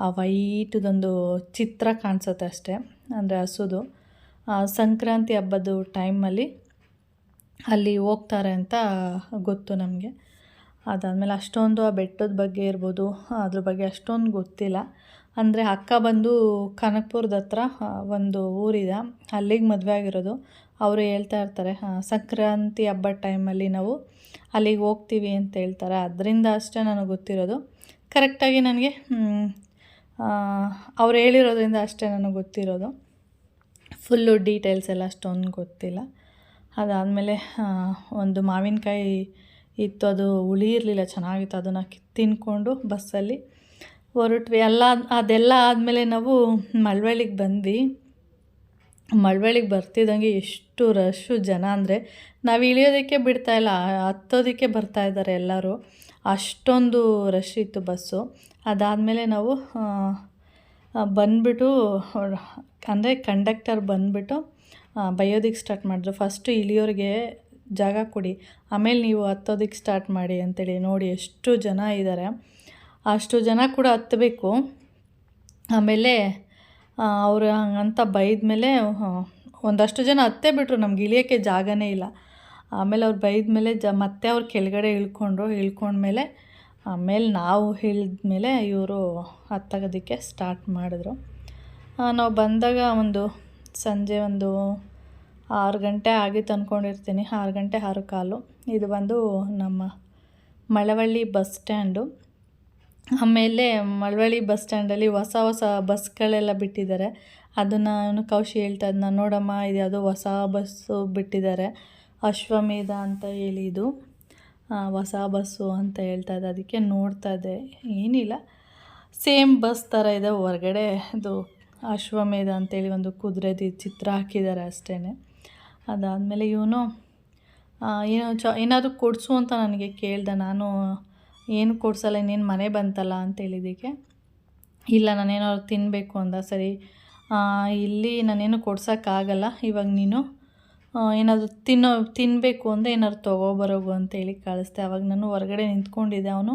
ಆ ವೈಟದೊಂದು ಚಿತ್ರ ಕಾಣಿಸುತ್ತೆ ಅಷ್ಟೇ, ಅಂದರೆ ಹಸುದು. ಸಂಕ್ರಾಂತಿ ಹಬ್ಬದ ಟೈಮಲ್ಲಿ ಅಲ್ಲಿ ಹೋಗ್ತಾರೆ ಅಂತ ಗೊತ್ತು ನಮಗೆ. ಅದಾದಮೇಲೆ ಅಷ್ಟೊಂದು ಆ ಬೆಟ್ಟದ ಬಗ್ಗೆ ಇರ್ಬೋದು, ಅದ್ರ ಬಗ್ಗೆ ಅಷ್ಟೊಂದು ಗೊತ್ತಿಲ್ಲ. ಅಂದರೆ ಅಕ್ಕ ಬಂದು ಕನಕಪುರದ ಹತ್ರ ಒಂದು ಊರಿದೆ. ಅಲ್ಲಿಗೆ ಮದುವೆ ಆಗಿರೋದು. ಅವರು ಹೇಳ್ತಾ ಇರ್ತಾರೆ ಸಂಕ್ರಾಂತಿ ಹಬ್ಬದ ಟೈಮಲ್ಲಿ ನಾವು ಅಲ್ಲಿಗೆ ಹೋಗ್ತೀವಿ ಅಂತ ಹೇಳ್ತಾರೆ. ಅದರಿಂದ ಅಷ್ಟೇ ನನಗೆ ಗೊತ್ತಿರೋದು. ಕರೆಕ್ಟಾಗಿ ನನಗೆ ಅವ್ರು ಹೇಳಿರೋದ್ರಿಂದ ಅಷ್ಟೇ ನನಗೆ ಗೊತ್ತಿರೋದು. ಫುಲ್ಲು ಡೀಟೇಲ್ಸ್ ಎಲ್ಲ ಅಷ್ಟೊಂದು ಗೊತ್ತಿಲ್ಲ. ಅದಾದಮೇಲೆ ಒಂದು ಮಾವಿನಕಾಯಿ ಇತ್ತು. ಅದು ಹುಳಿ ಇರಲಿಲ್ಲ ಚೆನ್ನಾಗಿತ್ತು. ಅದನ್ನು ತಿನ್ಕೊಂಡು ಬಸ್ಸಲ್ಲಿ ಹೊರಟ್ವಿ. ಎಲ್ಲ ಅದೆಲ್ಲ ಆದಮೇಲೆ ನಾವು ಮಳವಳ್ಳಿಗೆ ಬಂದ್ವಿ. ಮಳವಳ್ಳಿಗೆ ಬರ್ತಿದ್ದಂಗೆ ಎಷ್ಟು ರಶ್ಶು ಜನ. ಅಂದರೆ ನಾವು ಇಳಿಯೋದಕ್ಕೆ ಬಿಡ್ತಾಯಿಲ್ಲ ಹತ್ತೋದಕ್ಕೆ ಬರ್ತಾ ಇದ್ದಾರೆ ಎಲ್ಲರೂ. ಅಷ್ಟೊಂದು ರಶ್ ಇತ್ತು ಬಸ್ಸು. ಅದಾದಮೇಲೆ ನಾವು ಬಂದ್ಬಿಟ್ಟು ಅಂದರೆ ಕಂಡಕ್ಟರ್ ಬಂದ್ಬಿಟ್ಟು ಬೈಯೋದಕ್ಕೆ ಸ್ಟಾರ್ಟ್ ಮಾಡಿದ್ರು. ಫಸ್ಟು ಇಳಿಯೋರಿಗೆ ಜಾಗ ಕೊಡಿ. ಆಮೇಲೆ ನೀವು ಹತ್ತೋದಕ್ಕೆ ಸ್ಟಾರ್ಟ್ ಮಾಡಿ ಅಂತೇಳಿ ನೋಡಿ ಎಷ್ಟು ಜನ ಇದ್ದಾರೆ ಅಷ್ಟು ಜನ ಕೂಡ ಹತ್ತಬೇಕು ಆಮೇಲೆ ಅವರು ಹಂಗಂತ ಬೈದ ಮೇಲೆ ಒಂದಷ್ಟು ಜನ ಹತ್ತೇ ಬಿಟ್ಟರು ನಮ್ಗೆ ಇಳಿಯೋಕ್ಕೆ ಜಾಗನೇ ಇಲ್ಲ. ಆಮೇಲೆ ಅವ್ರು ಬೈದ ಮೇಲೆ ಜ, ಮತ್ತೆ ಅವ್ರು ಕೆಳಗಡೆ ಇಳ್ಕೊಂಡ್ರು. ಇಳ್ಕೊಂಡ್ಮೇಲೆ, ಆಮೇಲೆ ನಾವು ಹೇಳಿದ್ಮೇಲೆ ಇವರು ಹತ್ತಾಗೋದಕ್ಕೆ ಸ್ಟಾರ್ಟ್ ಮಾಡಿದ್ರು. ನಾವು ಬಂದಾಗ ಒಂದು ಸಂಜೆ ಒಂದು ಆರು ಗಂಟೆ ಆಗಿತ್ತು ಅಂದ್ಕೊಂಡಿರ್ತೀನಿ ಆರು ಗಂಟೆ ಆರು ಕಾಲು. ಇದು ಬಂದು ನಮ್ಮ ಮಳವಳ್ಳಿ ಬಸ್ ಸ್ಟ್ಯಾಂಡು. ಆಮೇಲೆ ಮಳವಳ್ಳಿ ಬಸ್ ಸ್ಟ್ಯಾಂಡಲ್ಲಿ ಹೊಸ ಹೊಸ ಬಸ್ಗಳೆಲ್ಲ ಬಿಟ್ಟಿದ್ದಾರೆ. ಅದನ್ನು ಕೌಶಿ ಹೇಳ್ತಾ ಇದ್ನ ನೋಡಮ್ಮ ಇದು ಯಾವುದೋ ಹೊಸ ಬಸ್ಸು ಬಿಟ್ಟಿದ್ದಾರೆ. ಅಶ್ವಮೇಧ ಅಂತ ಹೇಳಿ ಇದು. ಹೊಸ ಬಸ್ಸು ಅಂತ ಹೇಳ್ತಾ ಇದ್ದೆ ಅದಕ್ಕೆ ನೋಡ್ತಾ ಇದ್ದೆ. ಏನಿಲ್ಲ. ಸೇಮ್ ಬಸ್ ಥರ ಇದೆ. ಹೊರಗಡೆ ಅದು ಅಶ್ವಮೇಧ ಅಂತೇಳಿ ಒಂದು ಕುದುರೆದು ಚಿತ್ರ ಹಾಕಿದ್ದಾರೆ ಅಷ್ಟೇ ಅದಾದಮೇಲೆ ಇವನು ಏನೋ ಚ, ಏನಾದರೂ ಕೊಡಿಸು ಅಂತ ನನಗೆ ಕೇಳ್ದೆ. ನಾನು, ಏನು ಕೊಡಿಸಲ್ಲ, ಇನ್ನೇನು ಮನೆ ಬಂತಲ್ಲ? ಅಂತ ಹೇಳಿದ್ದಕ್ಕೆ, ಇಲ್ಲ ನಾನೇನಾದ್ರು ತಿನ್ನಬೇಕು ಅಂದ. ಸರಿ ಇಲ್ಲಿ ನಾನೇನು ಕೊಡ್ಸೋಕ್ಕಾಗಲ್ಲ. ಇವಾಗ ನೀನು ಏನಾದರೂ ತಿನ್ನೋ ತಿನ್ನಬೇಕು ಅಂದರೆ ಏನಾದ್ರು ಅಂತ ಅಂತೇಳಿ ಕಳಿಸ್ದೆ. ಅವಾಗ ನಾನು ಹೊರಗಡೆ ನಿಂತ್ಕೊಂಡಿದ್ದೆ ಅವನು.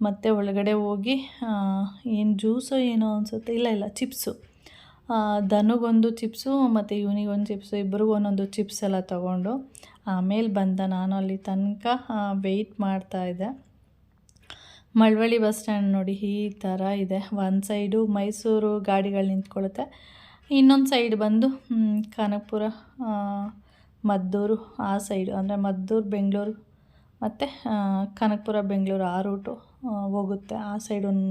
ಮತ್ತೆ ಒಳಗಡೆ ಹೋಗಿ ಏನು ಜ್ಯೂಸು ಏನೋ ಅನಿಸುತ್ತೆ. ಇಲ್ಲ ಇಲ್ಲ, ಚಿಪ್ಸು. ದನಗೊಂದು ಚಿಪ್ಸು ಮತ್ತು ಇವನಿಗೊಂದು ಚಿಪ್ಸು ಇಬ್ಬರಿಗೂ ಒಂದೊಂದು ಚಿಪ್ಸ್ ಎಲ್ಲ ತೊಗೊಂಡು ಆಮೇಲೆ ಬಂದ ನಾನು ಅಲ್ಲಿ ತನಕ ವೆಯ್ಟ್ ಮಾಡ್ತಾಯಿದ್ದೆ ಮಳವಳ್ಳಿ ಬಸ್ ಸ್ಟ್ಯಾಂಡ್ ನೋಡಿ ಈ ಥರ ಇದೆ. ಒಂದು ಸೈಡು ಮೈಸೂರು ಗಾಡಿಗಳು ನಿಂತ್ಕೊಳ್ಳುತ್ತೆ. ಇನ್ನೊಂದು ಸೈಡ್ ಬಂದು ಕನಕಪುರ ಮದ್ದೂರು, ಆ ಸೈಡು ಅಂದರೆ ಮದ್ದೂರು, ಬೆಂಗಳೂರು ಮತ್ತು ಕನಕಪುರ ಬೆಂಗಳೂರು ಆ ರೂಟು ಹೋಗುತ್ತೆ. ಆ ಸೈಡ್ ಒಂದು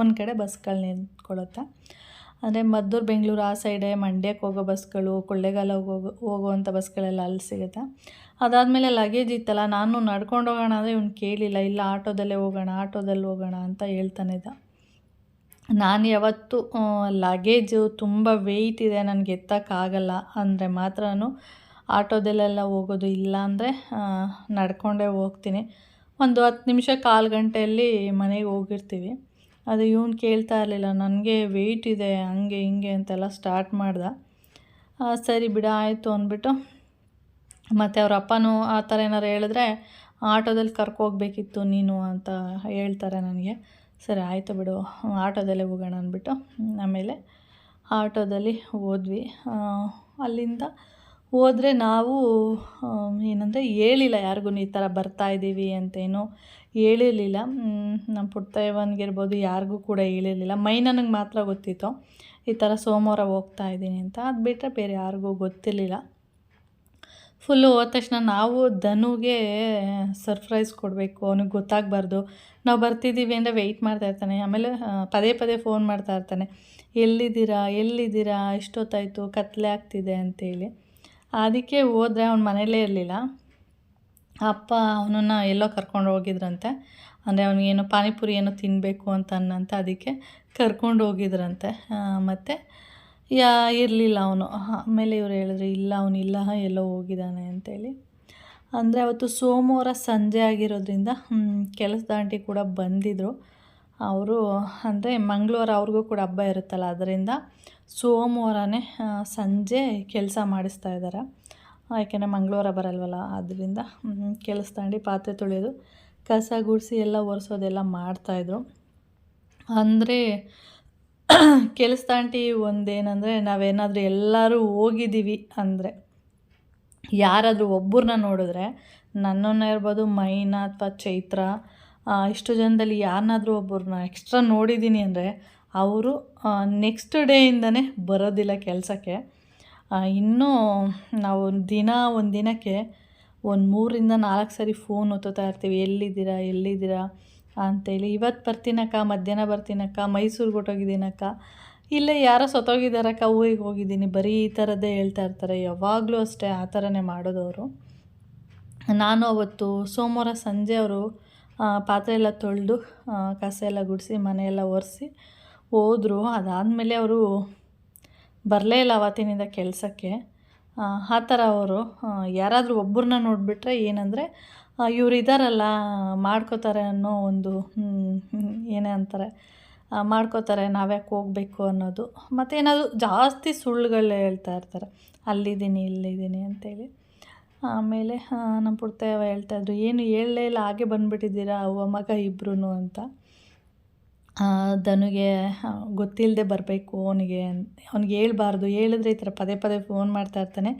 ಒಂದು ಕಡೆ ಬಸ್ಗಳು ನಿಂತ್ಕೊಳ್ಳುತ್ತೆ. ಅಂದರೆ ಮದ್ದೂರು, ಬೆಂಗಳೂರು ಆ ಸೈಡೆ ಮಂಡ್ಯಕ್ಕೆ ಹೋಗೋ ಬಸ್ಗಳು, ಕೊಳ್ಳೇಗಾಲ ಹೋಗೋ, ಹೋಗುವಂಥ ಬಸ್ಗಳೆಲ್ಲ ಅಲ್ಲಿ ಸಿಗುತ್ತೆ. ಅದಾದಮೇಲೆ ಲಗೇಜ್ ಇತ್ತಲ್ಲ, ನಾನು ನಡ್ಕೊಂಡು ಹೋಗೋಣ ಅಂದರೆ ಇವ್ನು ಕೇಳಿಲ್ಲ, ಇಲ್ಲ ಆಟೋದಲ್ಲೇ ಹೋಗೋಣ, ಆಟೋದಲ್ಲಿ ಹೋಗೋಣ ಅಂತ ಹೇಳ್ತಾನೆ ಇದ್ದ. ನಾನು ಯಾವತ್ತು ಲಗೇಜು ತುಂಬ ವೆಯ್ಟ್ ಇದೆ, ನನಗೆ ಎತ್ತಕ್ಕಾಗಲ್ಲ ಅಂದರೆ ಮಾತ್ರ ನಾನು ಆಟೋದಲ್ಲೆಲ್ಲ ಹೋಗೋದು ಇಲ್ಲ ಅಂದರೆ ನಡ್ಕೊಂಡೇ ಹೋಗ್ತೀನಿ. ಒಂದು ಹತ್ತು ನಿಮಿಷ, ಕಾಲು ಗಂಟೆಯಲ್ಲಿ ಮನೆಗೆ ಹೋಗಿರ್ತೀವಿ. ಅದು ಇವನು ಕೇಳ್ತಾ ಇರಲಿಲ್ಲ. ನನಗೆ ವೆಯ್ಟ್ ಇದೆ, ಹಂಗೆ ಹಿಂಗೆ ಅಂತೆಲ್ಲ ಸ್ಟಾರ್ಟ್ ಮಾಡ್ದ. ಸರಿ ಬಿಡ, ಆಯಿತು ಅಂದ್ಬಿಟ್ಟು ಮತ್ತು ಅವ್ರ ಅಪ್ಪನೂ ಆ ಥರ ಏನಾರು ಹೇಳಿದ್ರೆ ಆಟೋದಲ್ಲಿ ಕರ್ಕೋಗ್ಬೇಕಿತ್ತು ನೀನು ಅಂತ ಹೇಳ್ತಾರೆ ನನಗೆ. ಸರಿ, ಆಯಿತು ಬಿಡು, ಆಟೋದಲ್ಲೇ ಹೋಗೋಣ ಅಂದ್ಬಿಟ್ಟು ಆಮೇಲೆ ಆಟೋದಲ್ಲಿ ಹೋದ್ವಿ. ಅಲ್ಲಿಂದ ಹೋದರೆ ನಾವು ಏನಂದರೆ ಹೇಳಿಲ್ಲ ಯಾರಿಗೂ ಈ ಥರ ಬರ್ತಾ ಇದ್ದೀವಿ ಅಂತೇನು ಹೇಳಿರಲಿಲ್ಲ. ನಮ್ಮ ಪುಟ್ಟವನಿಗಿರ್ಬೋದು ಯಾರಿಗೂ ಕೂಡ ಹೇಳಿರಲಿಲ್ಲ. ಮೈ ನನಗೆ ಮಾತ್ರ ಗೊತ್ತಿತ್ತು. ಈ ಥರ ಸೋಮವಾರ ಹೋಗ್ತಾ ಇದ್ದೀನಿ ಅಂತ. ಅದು ಬಿಟ್ಟರೆ ಬೇರೆ ಯಾರಿಗೂ ಗೊತ್ತಿರಲಿಲ್ಲ. ಫುಲ್ಲು ಹೋದ ತಕ್ಷಣ ನಾವು ಧನುಗೆ ಸರ್ಪ್ರೈಸ್ ಕೊಡಬೇಕು. ಅವನಿಗೆ ಗೊತ್ತಾಗಬಾರ್ದು. ನಾವು ಬರ್ತಿದ್ದೀವಿ ಅಂದರೆ ವೆಯ್ಟ್ ಮಾಡ್ತಾ ಇರ್ತಾನೆ. ಆಮೇಲೆ ಪದೇ ಪದೇ ಫೋನ್ ಮಾಡ್ತಾ ಇರ್ತಾನೆ. ಎಲ್ಲಿದ್ದೀರಾ ಎಲ್ಲಿದ್ದೀರಾ ಎಷ್ಟೊತ್ತಾಯಿತು ಕತ್ಲೆ ಆಗ್ತಿದೆ ಅಂತೇಳಿ. ಅದಕ್ಕೆ ಹೋದರೆ ಅವ್ನ ಮನೇಲೇ ಇರಲಿಲ್ಲ. ಅಪ್ಪ ಅವನನ್ನು ಎಲ್ಲೋ ಕರ್ಕೊಂಡು ಹೋಗಿದ್ರಂತೆ. ಅಂದರೆ ಅವನಿಗೇನು ಪಾನಿಪುರಿ ಏನೋ ತಿನ್ನಬೇಕು ಅಂತ ಅನ್ನಂತೆ. ಅದಕ್ಕೆ ಕರ್ಕೊಂಡು ಹೋಗಿದ್ರಂತೆ. ಮತ್ತು ಯಾ, ಇರಲಿಲ್ಲ ಅವನು. ಆಮೇಲೆ ಇವ್ರು ಹೇಳಿದ್ರು, ಇಲ್ಲ ಅವನಿಲ್ಲ ಎಲ್ಲೋ ಹೋಗಿದ್ದಾನೆ ಅಂತೇಳಿ. ಅಂದರೆ ಅವತ್ತು ಸೋಮವಾರ ಸಂಜೆ ಆಗಿರೋದ್ರಿಂದ ಕೆಲಸ ಆಂಟಿ ಕೂಡ ಬಂದಿದ್ದರು ಅವರು, ಅಂದರೆ ಮಂಗಳವಾರ ಅವ್ರಿಗೂ ಕೂಡ ಹಬ್ಬ ಇರುತ್ತಲ್ಲ, ಅದರಿಂದ ಸೋಮವಾರನೇ ಸಂಜೆ ಕೆಲಸ ಮಾಡಿಸ್ತಾ ಇದ್ದಾರೆ. ಯಾಕೆಂದರೆ ಮಂಗಳವಾರ ಬರಲ್ವಲ್ಲ ಆದ್ದರಿಂದ ಕೆಲಸ ತಾಂಡಿ ಪಾತ್ರೆ ತೊಳೆಯೋದು ಕಸ ಗುಡಿಸಿ ಎಲ್ಲ ಒರೆಸೋದೆಲ್ಲ ಮಾಡ್ತಾಯಿದ್ರು ಅಂದರೆ, ಕೆಲಸ ತಾಂಟಿ ಒಂದೇನಂದರೆ, ನಾವೇನಾದರೂ ಎಲ್ಲರೂ ಹೋಗಿದ್ದೀವಿ ಅಂದರೆ, ಯಾರಾದರೂ ಒಬ್ಬರನ್ನ ನೋಡಿದ್ರೆ, ನನ್ನನ್ನು ಇರ್ಬೋದು, ಮೈನಾ ಅಥವಾ ಚೈತ್ರ ಇಷ್ಟು ಜನದಲ್ಲಿ ಯಾರನ್ನಾದರೂ ಒಬ್ಬರನ್ನ ಎಕ್ಸ್ಟ್ರಾ ನೋಡಿದ್ದೀನಿ ಅಂದರೆ, ಅವರು ನೆಕ್ಸ್ಟ್ ಡೇಯಿಂದನೇ ಬರೋದಿಲ್ಲ ಕೆಲಸಕ್ಕೆ. ಇನ್ನೂ ನಾವು ದಿನ ಒಂದು ದಿನಕ್ಕೆ ಒಂದು ಮೂರಿಂದ ನಾಲ್ಕು ಸರಿ ಫೋನ್ ಒತ್ತುತ್ತಾ ಇರ್ತೀವಿ. ಎಲ್ಲಿದ್ದೀರಾ ಎಲ್ಲಿದ್ದೀರಾ ಅಂತೇಳಿ. ಇವತ್ತು ಬರ್ತೀನಕ್ಕ, ಮಧ್ಯಾಹ್ನ ಬರ್ತೀನಕ್ಕ, ಮೈಸೂರಿಗೆ ಹೊಟ್ಟೋಗಿದ್ದೀನಕ್ಕ ಇಲ್ಲೇ ಯಾರೋ ಸತ್ತೋಗಿದ್ದಾರಕ್ಕ, ಊರಿಗೆ ಹೋಗಿದ್ದೀನಿ. ಬರೀ ಈ ಥರದ್ದೇ ಹೇಳ್ತಾ ಇರ್ತಾರೆ. ಯಾವಾಗಲೂ ಅಷ್ಟೇ ಆ ಥರನೇ ಮಾಡೋದು ಅವರು. ನಾನು ಅವತ್ತು ಸೋಮವಾರ ಸಂಜೆ ಅವರು ಪಾತ್ರೆ ಎಲ್ಲ ತೊಳೆದು ಕಸ ಎಲ್ಲ ಗುಡಿಸಿ ಮನೆಯೆಲ್ಲ ಒರೆಸಿ ಹೋದರು. ಅದಾದಮೇಲೆ ಅವರು ಬರಲೇ ಇಲ್ಲ ಅವತ್ತಿನಿಂದ ಕೆಲಸಕ್ಕೆ. ಆ ಥರ ಅವರು ಯಾರಾದರೂ ಒಬ್ಬರನ್ನ ನೋಡಿಬಿಟ್ರೆ ಏನಂದರೆ ಇವ್ರು ಇದ್ದಾರಲ್ಲ ಮಾಡ್ಕೋತಾರೆ ಅನ್ನೋ ಒಂದು ಏನೇ ಅಂತಾರೆ ಮಾಡ್ಕೋತಾರೆ, ನಾವ್ಯಾಕೆ ಹೋಗಬೇಕು ಅನ್ನೋದು. ಮತ್ತು ಏನಾದರೂ ಜಾಸ್ತಿ ಸುಳ್ಳುಗಳು ಹೇಳ್ತಾ ಇರ್ತಾರೆ. ಅಲ್ಲಿದ್ದೀನಿ, ಇಲ್ಲಿದ್ದೀನಿ ಅಂತೇಳಿ. ಆಮೇಲೆ ನಮ್ಮ ಪುಟ್ಟಯ್ಯವ ಹೇಳ್ತಾಯಿದ್ರು ಏನು ಹೇಳಲೇ ಇಲ್ಲ, ಹಾಗೆ ಬಂದುಬಿಟ್ಟಿದ್ದೀರಾ, ಅವ್ವ ಮಗ ಇಬ್ಬರೂ ಅಂತ. ಧನುಗೆ ಗೊತ್ತಿಲ್ಲದೆ ಬರಬೇಕು ಅವನಿಗೆ ಅವ್ನಿಗೆ ಹೇಳ್ಬಾರ್ದು. ಹೇಳಿದ್ರೆ ಈ ಥರ ಪದೇ ಪದೇ ಫೋನ್ ಮಾಡ್ತಾ ಇರ್ತಾನೆ.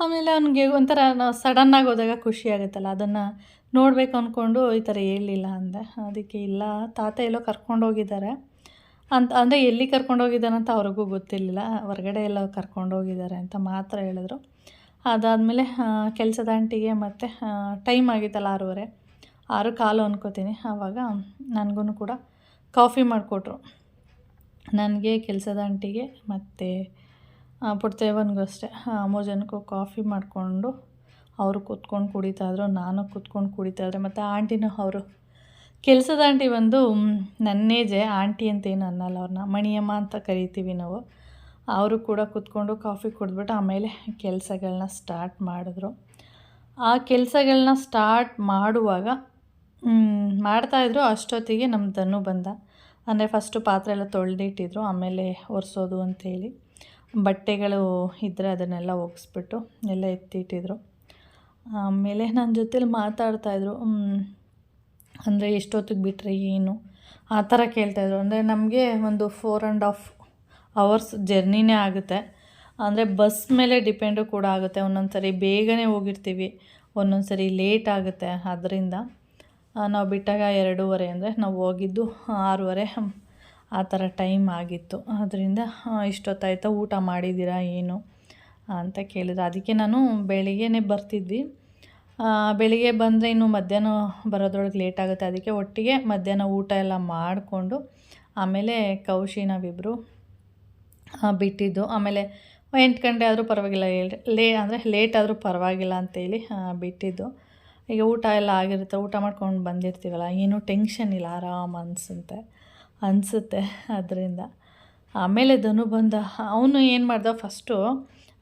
ಆಮೇಲೆ ಅವನಿಗೆ ಒಂಥರ ನಾವು ಸಡನ್ನಾಗಿ ಹೋದಾಗ ಖುಷಿ ಆಗುತ್ತಲ್ಲ, ಅದನ್ನು ನೋಡಬೇಕು ಅಂದ್ಕೊಂಡು ಈ ಥರ ಹೇಳಲಿಲ್ಲ ಅಂದೆ. ಅದಕ್ಕೆ ಇಲ್ಲ, ತಾತ ಎಲ್ಲೋ ಕರ್ಕೊಂಡು ಹೋಗಿದ್ದಾರೆ. ಅಂತ, ಅಂದರೆ ಎಲ್ಲಿ ಕರ್ಕೊಂಡು ಹೋಗಿದ್ದಾನೆ ಅಂತ ಅವ್ರಿಗೂ ಗೊತ್ತಿರಲಿಲ್ಲ. ಹೊರಗಡೆ ಎಲ್ಲ ಕರ್ಕೊಂಡು ಹೋಗಿದ್ದಾರೆ ಅಂತ ಮಾತ್ರ ಹೇಳಿದ್ರು. ಅದಾದಮೇಲೆ ಕೆಲಸದ ಆಂಟಿಗೆ ಮತ್ತು ಟೈಮ್ ಆಗಿತ್ತಲ್ಲ ಆರೂವರೆ. ಆರು ಕಾಲು ಅಂದ್ಕೋತೀನಿ ಆವಾಗ ನನಗೂ ಕೂಡ ಕಾಫಿ ಮಾಡಿಕೊಟ್ರು. ನನಗೆ ಕೆಲಸದ ಆಂಟಿಗೆ ಮತ್ತು ಪುಟ್ಟದೇವನಿಗೂ ಅಷ್ಟೇ. ಮೂರು ಜನಕ್ಕೂ ಕಾಫಿ ಮಾಡಿಕೊಂಡು ಅವರು ಕೂತ್ಕೊಂಡು ಕುಡಿತಾಯಿದ್ರು ನಾನು ಕೂತ್ಕೊಂಡು ಕುಡಿತಾಯಿದ್ರೆ ಮತ್ತು ಆಂಟಿನೂ ಅವರು. ಕೆಲಸದ ಆಂಟಿ ಬಂದು ನನ್ನೇಜೆ, ಆಂಟಿ ಅಂತ ಏನು ಅನ್ನಲ್ಲ ಅವ್ರನ್ನ, ಮಣಿಯಮ್ಮ ಅಂತ ಕರಿತೀವಿ ನಾವು. ಅವರು ಕೂಡ ಕೂತ್ಕೊಂಡು ಕಾಫಿ ಕುಡಿದ್ಬಿಟ್ಟು ಆಮೇಲೆ ಕೆಲಸಗಳನ್ನ ಸ್ಟಾರ್ಟ್ ಮಾಡಿದ್ರು. ಆ ಕೆಲಸಗಳನ್ನ ಸ್ಟಾರ್ಟ್ ಮಾಡುವಾಗ ಮಾಡ್ತಾಯಿದ್ರು ಅಷ್ಟೊತ್ತಿಗೆ ನಮ್ಮ ಧನು ಬಂದ. ಅಂದರೆ ಫಸ್ಟು ಪಾತ್ರೆ ಎಲ್ಲ ತೊಳೆದಿಟ್ಟಿದ್ರು, ಆಮೇಲೆ ಒರೆಸೋದು ಅಂತೇಳಿ ಬಟ್ಟೆಗಳು ಇದ್ದರೆ ಅದನ್ನೆಲ್ಲ ಒಗ್ಸ್ಬಿಟ್ಟು ಎಲ್ಲ ಎತ್ತಿಟ್ಟಿದ್ರು. ಆಮೇಲೆ ನನ್ನ ಜೊತೇಲಿ ಮಾತಾಡ್ತಾಯಿದ್ರು ಅಂದರೆ ಎಷ್ಟೊತ್ತಿಗೆ ಬಿಟ್ಟರೆ ಏನು? ಆ ಥರ ಕೇಳ್ತಾಯಿದ್ರು ಅಂದರೆ ನಮಗೆ ಒಂದು ಫೋರ್ ಆ್ಯಂಡ್ ಹಾಫ್ ಅವರ್ಸ್ ಜರ್ನಿನೇ ಆಗುತ್ತೆ. ಅಂದರೆ ಬಸ್ ಮೇಲೆ ಡಿಪೆಂಡು ಕೂಡ ಆಗುತ್ತೆ. ಒಂದೊಂದು ಸರಿ ಬೇಗನೆ ಹೋಗಿರ್ತೀವಿ ಒಂದೊಂದು ಸರಿ ಲೇಟ್ ಆಗುತ್ತೆ. ಅದರಿಂದ ನಾವು ಬಿಟ್ಟಾಗ ಎರಡೂವರೆ ಅಂದರೆ ನಾವು ಹೋಗಿದ್ದು ಆರೂವರೆ. ಆ ಥರ ಟೈಮ್ ಆಗಿತ್ತು. ಅದರಿಂದ ಇಷ್ಟೊತ್ತಾಯ್ತಾ ಊಟ ಮಾಡಿದ್ದೀರಾ ಏನು ಅಂತ ಕೇಳಿದ್ರು ಅದಕ್ಕೆ ನಾನು ಬೆಳಿಗ್ಗೆನೇ ಬರ್ತಿದ್ವಿ. ಬೆಳಿಗ್ಗೆ ಬಂದರೆ ಇನ್ನು ಮಧ್ಯಾಹ್ನ ಬರೋದ್ರೊಳಗೆ ಲೇಟ್ ಆಗುತ್ತೆ. ಅದಕ್ಕೆ ಒಟ್ಟಿಗೆ ಮಧ್ಯಾಹ್ನ ಊಟ ಎಲ್ಲ ಮಾಡಿಕೊಂಡು ಆಮೇಲೆ ಕೌಶಿ ನಾವಿಬ್ಬರು ಬಿಟ್ಟಿದ್ದು. ಆಮೇಲೆ ಎಂಟು ಗಂಟೆ ಆದರೂ ಪರವಾಗಿಲ್ಲ. ಲೇ, ಅಂದರೆ ಲೇಟ್ ಆದರೂ ಪರವಾಗಿಲ್ಲ ಅಂತೇಳಿ ಬಿಟ್ಟಿದ್ದು. ಈಗ ಊಟ ಎಲ್ಲ ಆಗಿರುತ್ತೆ, ಊಟ ಮಾಡ್ಕೊಂಡು ಬಂದಿರ್ತೀವಲ್ಲ ಏನೂ ಟೆನ್ಷನ್ ಇಲ್ಲ, ಆರಾಮ ಅನಿಸುತ್ತೆ ಅನಿಸುತ್ತೆ ಅದರಿಂದ. ಆಮೇಲೆ ಧನು ಬಂದ, ಅವನು ಏನು ಮಾಡ್ದ ಫಸ್ಟು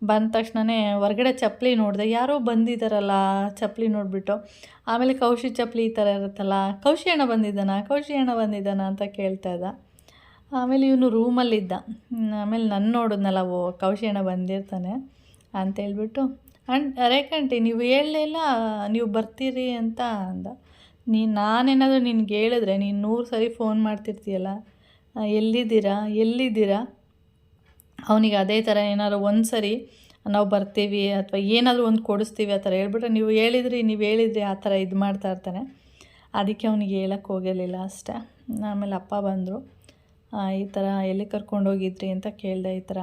ಬಂದ ತಕ್ಷಣವೇ ಹೊರಗಡೆ ಚಪ್ಪಲಿ ನೋಡಿದೆ, ಯಾರೋ ಬಂದಿದ್ದಾರಲ್ಲ ಚಪ್ಪಲಿ ನೋಡಿಬಿಟ್ಟು, ಆಮೇಲೆ ಕೌಶಿ ಚಪ್ಪಲಿ ಈ ಥರ ಇರುತ್ತಲ್ಲ, ಕೌಶಿ ಅಣ್ಣ ಬಂದಿದ್ದಾನ, ಕೌಶಿ ಅಣ್ಣ ಬಂದಿದ್ದಾನ ಅಂತ ಕೇಳ್ತಾ ಇದ್ದ. ಆಮೇಲೆ ಇವನು ರೂಮಲ್ಲಿದ್ದ ಆಮೇಲೆ ನನ್ನ ನೋಡಿದ್ನಲ್ಲ, ಓ, ಕೌಶಿ ಅಣ್ಣ ಬಂದಿರ್ತಾನೆ ಅಂತೇಳ್ಬಿಟ್ಟು ಅಂಡ್ ರೇಖಂಟಿ ನೀವು ಹೇಳಲಿಲ್ಲ, ನೀವು ಬರ್ತೀರಿ ಅಂತ ಅಂದ. ನೀ, ನಾನೇನಾದರೂ ನಿನ್ಗೆ ಹೇಳಿದ್ರೆ, ನೀನು ನೂರು ಸರಿ ಫೋನ್ ಮಾಡ್ತಿರ್ತೀಯಲ್ಲ ಎಲ್ಲಿದ್ದೀರಾ ಎಲ್ಲಿದ್ದೀರಾ? ಅವನಿಗೆ ಅದೇ ಥರ ಏನಾದ್ರು ಒಂದು ಸರಿ, ನಾವು ಬರ್ತೀವಿ, ಅಥವಾ ಏನಾದರೂ ಒಂದು ಕೊಡಿಸ್ತೀವಿ, ಆ ಥರ ಹೇಳ್ಬಿಟ್ರೆ, ನೀವು ಹೇಳಿದ್ರಿ ನೀವು ಹೇಳಿದ್ರಿ, ಆ ಥರ ಇದು ಮಾಡ್ತಾ ಇರ್ತಾನೆ. ಅದಕ್ಕೆ ಅವನಿಗೆ ಹೇಳಕ್ಕೆ ಹೋಗಿರಲಿಲ್ಲ ಅಷ್ಟೇ. ಆಮೇಲೆ ಅಪ್ಪ ಬಂದರು ಈ ಥರ ಎಲ್ಲಿ ಕರ್ಕೊಂಡೋಗಿದ್ರಿ ಅಂತ ಕೇಳಿದೆ ಈ ಥರ.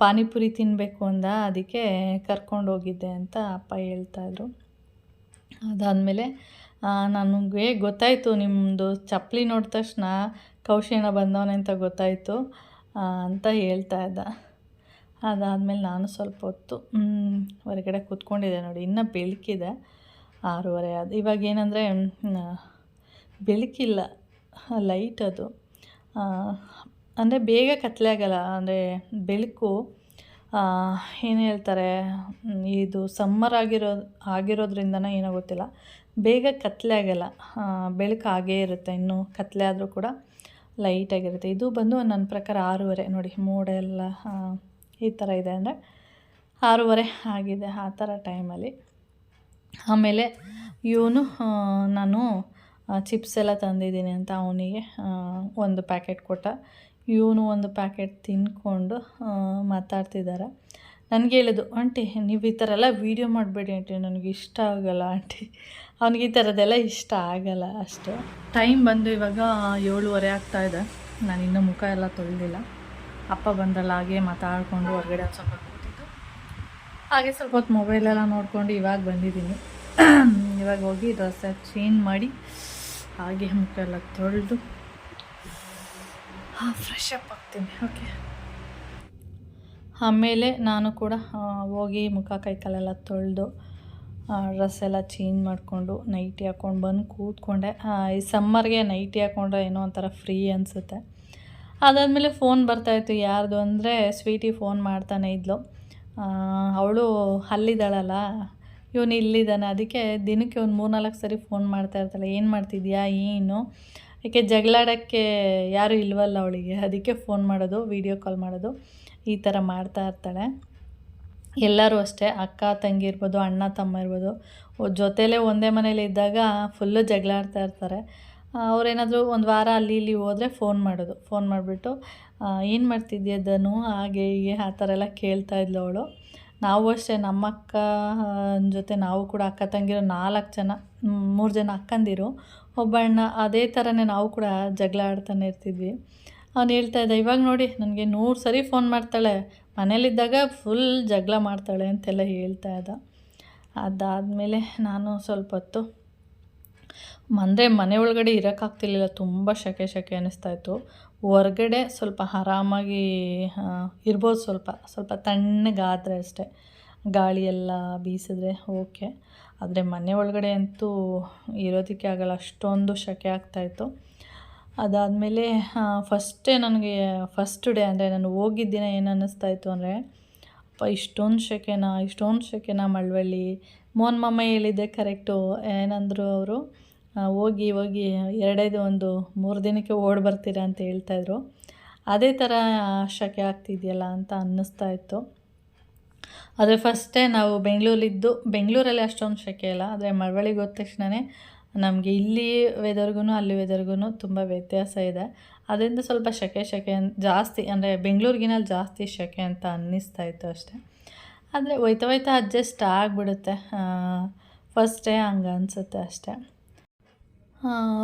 ಪಾನಿಪುರಿ ತಿನ್ನಬೇಕು ಅಂದ, ಅದಕ್ಕೆ ಕರ್ಕೊಂಡು ಹೋಗಿದ್ದೆ ಅಂತ ಅಪ್ಪ ಹೇಳ್ತಾಯಿದ್ರು ಅದಾದಮೇಲೆ ನನಗೆ ಗೊತ್ತಾಯಿತು ನಿಮ್ಮದು ಚಪ್ಪಲಿ ನೋಡಿದ ತಕ್ಷಣ ಕೌಶಿಯಣ್ಣ ಬಂದವನೆ ಅಂತ ಗೊತ್ತಾಯಿತು ಅಂತ ಹೇಳ್ತಾ ಇದ್ದ. ಅದಾದಮೇಲೆ ನಾನು ಸ್ವಲ್ಪ ಹೊತ್ತು ಹೊರಗಡೆ ಕೂತ್ಕೊಂಡಿದ್ದೆ ನೋಡಿ, ಇನ್ನೂ ಬೆಳಕಿದೆ, ಆರೂವರೆ ಅದು ಇವಾಗ ಏನಂದರೆ ಬೆಳಕಿಲ್ಲ, ಲೈಟ್ ಅದು. ಅಂದರೆ ಬೇಗ ಕತ್ತಲೆ ಆಗಲ್ಲ, ಅಂದರೆ ಬೆಳಕು ಏನು ಹೇಳ್ತಾರೆ ಇದು ಸಮ್ಮರ್ ಆಗಿರೋ, ಆಗಿರೋದ್ರಿಂದನೋ ಏನೋ ಗೊತ್ತಿಲ್ಲ. ಬೇಗ ಕತ್ತಲೆ ಆಗಲ್ಲ ಬೆಳಕು ಹಾಗೇ ಇರುತ್ತೆ, ಇನ್ನು ಕತ್ತಲೆ ಆದರೂ ಕೂಡ ಲೈಟಾಗಿರುತ್ತೆ ಇದು ಬಂದು ನನ್ನ ಪ್ರಕಾರ ಆರೂವರೆ, ನೋಡಿ, ಮೋಡ ಎಲ್ಲ ಈ ಥರ ಇದೆ ಅಂದರೆ ಆರೂವರೆ ಆಗಿದೆ ಆ ಥರ ಟೈಮಲ್ಲಿ ಆಮೇಲೆ ಇವನು ನಾನು ಚಿಪ್ಸ್ ಎಲ್ಲ ತಂದಿದ್ದೀನಿ ಅಂತ ಅವನಿಗೆ. ಒಂದು ಪ್ಯಾಕೆಟ್ ಕೊಟ್ಟ. ಇವನು ಒಂದು ಪ್ಯಾಕೆಟ್ ತಿನ್ಕೊಂಡು ಮಾತಾಡ್ತಿದ್ದಾರೆ ನನಗೆ ಹೇಳಿದ್ದು ಆಂಟಿ, ನೀವು ಈ ಥರ ಎಲ್ಲ ವೀಡಿಯೋ ಮಾಡಬೇಡಿ ಆಂಟಿ, ನನಗೆ ಇಷ್ಟ ಆಗೋಲ್ಲ ಆಂಟಿ. ಅವ್ನಿಗೆ ಈ ಥರದ್ದೆಲ್ಲ ಇಷ್ಟ ಆಗಲ್ಲ ಅಷ್ಟು. ಟೈಮ್ ಬಂದು ಇವಾಗ ಏಳುವರೆ ಆಗ್ತಾ ಇದೆ. ನಾನು ಇನ್ನೂ ಮುಖ ಎಲ್ಲ ತೊಳೆದಿಲ್ಲ. ಅಪ್ಪ ಬಂದಲ್ಲ ಹಾಗೆ ಮಾತಾಡಿಕೊಂಡು ಹೊರಗಡೆ ಸ್ವಲ್ಪ ಕೂತಿದ್ದು. ಹಾಗೆ ಸ್ವಲ್ಪ ಹೊತ್ತು ಮೊಬೈಲೆಲ್ಲ ನೋಡಿಕೊಂಡು ಇವಾಗ ಬಂದಿದ್ದೀನಿ. ಇವಾಗ ಹೋಗಿ ಡ್ರೆಸ್ ಚೇಂಜ್ ಮಾಡಿ ಹಾಗೆ ಮುಖ ಎಲ್ಲ ತೊಳೆದು. ಫ್ರೆಶ್ ಅಪ್ ಆಗ್ತೀನಿ. ಓಕೆ ಆಮೇಲೆ ನಾನು ಕೂಡ ಹೋಗಿ ಮುಖ ಕೈ ಕಾಲೆಲ್ಲ ತೊಳೆದು ಡ್ರೆಸ್ ಎಲ್ಲ ಚೇಂಜ್ ಮಾಡಿಕೊಂಡು ನೈಟಿ ಹಾಕ್ಕೊಂಡು ಬಂದು ಕೂತ್ಕೊಂಡೆ. ಈ ಸಮ್ಮರ್ಗೆ ನೈಟಿ ಹಾಕ್ಕೊಂಡ್ರೆ ಏನೋ ಒಂಥರ ಫ್ರೀ ಅನಿಸುತ್ತೆ. ಅದಾದಮೇಲೆ ಫೋನ್ ಬರ್ತಾಯಿತ್ತು ಯಾರ್ದು ಅಂದರೆ ಸ್ವೀಟಿ ಫೋನ್ ಮಾಡ್ತಾನೆ ಇದ್ಲು. ಅವಳು ಅಲ್ಲಿದ್ದಾಳಲ್ಲ. ಇವನು ಇಲ್ಲಿದ್ದಾನೆ. ಅದಕ್ಕೆ ದಿನಕ್ಕೆ ಒಂದು ಮೂರ್ನಾಲ್ಕು ಸರಿ ಫೋನ್ ಮಾಡ್ತಾ ಇರ್ತಾಳೆ. ಏನು ಮಾಡ್ತಿದ್ಯಾ? ಏನು? ಯಾಕೆ ಜಗಳಾಡೋಕ್ಕೆ ಯಾರು ಇಲ್ವಲ್ಲ ಅವಳಿಗೆ. ಅದಕ್ಕೆ ಫೋನ್ ಮಾಡೋದು ವೀಡಿಯೋ ಕಾಲ್ ಮಾಡೋದು, ಈ ಥರ ಮಾಡ್ತಾ ಇರ್ತಾಳೆ. ಎಲ್ಲರೂ ಅಷ್ಟೇ. ಅಕ್ಕ, ತಂಗಿ ಇರ್ಬೋದು, ಅಣ್ಣ, ತಮ್ಮ ಇರ್ಬೋದು. ಜೊತೆಲೇ ಒಂದೇ ಮನೇಲಿ ಇದ್ದಾಗ ಫುಲ್ಲು ಜಗಳಾಡ್ತಾ ಇರ್ತಾರೆ. ಅವರೇನಾದರೂ ಒಂದು ವಾರ ಅಲ್ಲಿ ಇಲ್ಲಿ ಹೋದರೆ ಫೋನ್ ಮಾಡೋದು. ಫೋನ್ ಮಾಡಿಬಿಟ್ಟು ಏನು ಮಾಡ್ತಿದ್ಯಾ ಧನು? ಹಾಗೆ ಹೀಗೆ ಆ ಥರ ಎಲ್ಲ ಕೇಳ್ತಾ ಇದ್ಲು ಅವಳು. ನಾವು ಅಷ್ಟೇ, ನಮ್ಮ ಅಕ್ಕ ಜೊತೆ ನಾವು ಕೂಡ ಅಕ್ಕ ತಂಗಿರೋ ನಾಲ್ಕು ಜನ ಮೂರು ಜನ ಅಕ್ಕಂದಿರು. ಒಬ್ಬಣ್ಣ ಅದೇ ಥರನೇ ನಾವು ಕೂಡ ಜಗಳ ಆಡ್ತಾನೆ ಇರ್ತಿದ್ವಿ. ಅವ್ನು ಹೇಳ್ತಾ ಇದ್ದ, ಇವಾಗ ನೋಡಿ, ನನಗೆ ನೂರು ಸರಿ ಫೋನ್ ಮಾಡ್ತಾಳೆ. ಮನೇಲಿದ್ದಾಗ ಫುಲ್ ಜಗಳ ಮಾಡ್ತಾಳೆ ಅಂತೆಲ್ಲ ಹೇಳ್ತಾ ಇದ್ದ. ಅದಾದಮೇಲೆ ನಾನು ಸ್ವಲ್ಪ ಹೊತ್ತು ಅಂದರೆ ಮನೆ ಒಳಗಡೆ ಇರೋಕ್ಕಾಗ್ತಿರ್ಲಿಲ್ಲ ತುಂಬ ಸೆಕೆ ಸೆಕೆ ಅನ್ನಿಸ್ತಾ ಇತ್ತು. ಹೊರ್ಗಡೆ ಸ್ವಲ್ಪ ಆರಾಮಾಗಿ ಇರ್ಬೋದು ಸ್ವಲ್ಪ ಸ್ವಲ್ಪ ತಣ್ಣಗಾದರೆ ಅಷ್ಟೇ. ಗಾಳಿ ಎಲ್ಲ ಬೀಸಿದ್ರೆ ಓಕೆ. ಆದರೆ ಮನೆ ಒಳಗಡೆ ಅಂತೂ ಇರೋದಕ್ಕೆ ಆಗಲ್ಲ, ಅಷ್ಟೊಂದು ಶೆಕೆ ಆಗ್ತಾಯಿತ್ತು ಅದಾದಮೇಲೆ ಫಸ್ಟೇ ನನಗೆ ಫಸ್ಟ್ ಡೇ ಅಂದರೆ ನಾನು ಹೋಗಿದ್ದಿನ ಏನು ಅನ್ನಿಸ್ತಾ ಇತ್ತು ಅಂದರೆ, ಅಪ್ಪ, ಇಷ್ಟೊಂದು ಶೆಕೆನಾ ಇಷ್ಟೊಂದು ಶೆಕೆನಾ ಮಳವಳ್ಳಿ. ಮೋಹನ್ ಮಾಮ ಹೇಳಿದ್ದೆ ಕರೆಕ್ಟು ಏನಂದರು ಅವರು. ಹೋಗಿ ಹೋಗಿ ಎರಡೈದು ಒಂದು ಮೂರು ದಿನಕ್ಕೆ ಓಡಿ ಬರ್ತೀರಾ ಅಂತ ಹೇಳ್ತಾಯಿದ್ರು ಅದೇ ಥರ ಶಕೆ ಆಗ್ತಿದೆಯಲ್ಲ ಅಂತ ಅನ್ನಿಸ್ತಾ ಇತ್ತು. ಆದರೆ ಫಸ್ಟೇ ನಾವು ಬೆಂಗಳೂರಿದ್ದು, ಬೆಂಗಳೂರಲ್ಲಿ ಅಷ್ಟೊಂದು ಶೆಕೆ ಇಲ್ಲ, ಆದರೆ ಮಳವಳ್ಳಿಗೆ ಹೋದ ತಕ್ಷಣವೇ ನಮಗೆ ಇಲ್ಲಿ ವೆದರ್ಗೂ ಅಲ್ಲಿ ವೆದರ್ಗೂ ತುಂಬ ವ್ಯತ್ಯಾಸ ಇದೆ. ಅದರಿಂದ ಸ್ವಲ್ಪ ಶೆಕೆ ಶೆಕೆ ಜಾಸ್ತಿ, ಅಂದರೆ ಬೆಂಗಳೂರಿಗಿನ ಜಾಸ್ತಿ ಶೆಕೆ ಅಂತ ಅನ್ನಿಸ್ತಾ ಇತ್ತು ಅಷ್ಟೇ. ಆದರೆ ಹೋಯ್ತಾ ಹೋಯ್ತಾ ಅಡ್ಜಸ್ಟ್ ಆಗಿಬಿಡುತ್ತೆ. ಫಸ್ಟೇ ಹಂಗೆ ಅನಿಸುತ್ತೆ ಅಷ್ಟೇ.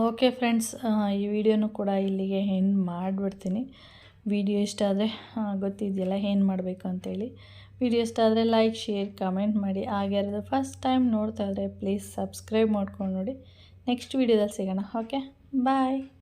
ಓಕೆ ಫ್ರೆಂಡ್ಸ್ ಈ ವಿಡಿಯೋನು ಕೂಡ ಇಲ್ಲಿಗೆ ಎಂಡ್ ಮಾಡಿಬಿಡ್ತೀನಿ. ವಿಡಿಯೋ ಇಷ್ಟ ಆದರೆ ಗೊತ್ತಿದೆಯಲ್ಲ ಏನು ಮಾಡಬೇಕು ಅಂತೇಳಿ. ವಿಡಿಯೋ ಇಷ್ಟ ಆದರೆ ಲೈಕ್ ಶೇರ್ ಕಮೆಂಟ್ ಮಾಡಿ. ಹಾಗೆ ಯಾರಾದರೂ ಫಸ್ಟ್ ಟೈಮ್ ನೋಡ್ತಾ ಇದ್ದರೆ ಪ್ಲೀಸ್ ಸಬ್ಸ್ಕ್ರೈಬ್ ಮಾಡ್ಕೊಂಡು ನೋಡಿ. ನೆಕ್ಸ್ಟ್ ವಿಡಿಯೋದಲ್ಲಿ ಸಿಗೋಣ ಓಕೆ ಬಾಯ್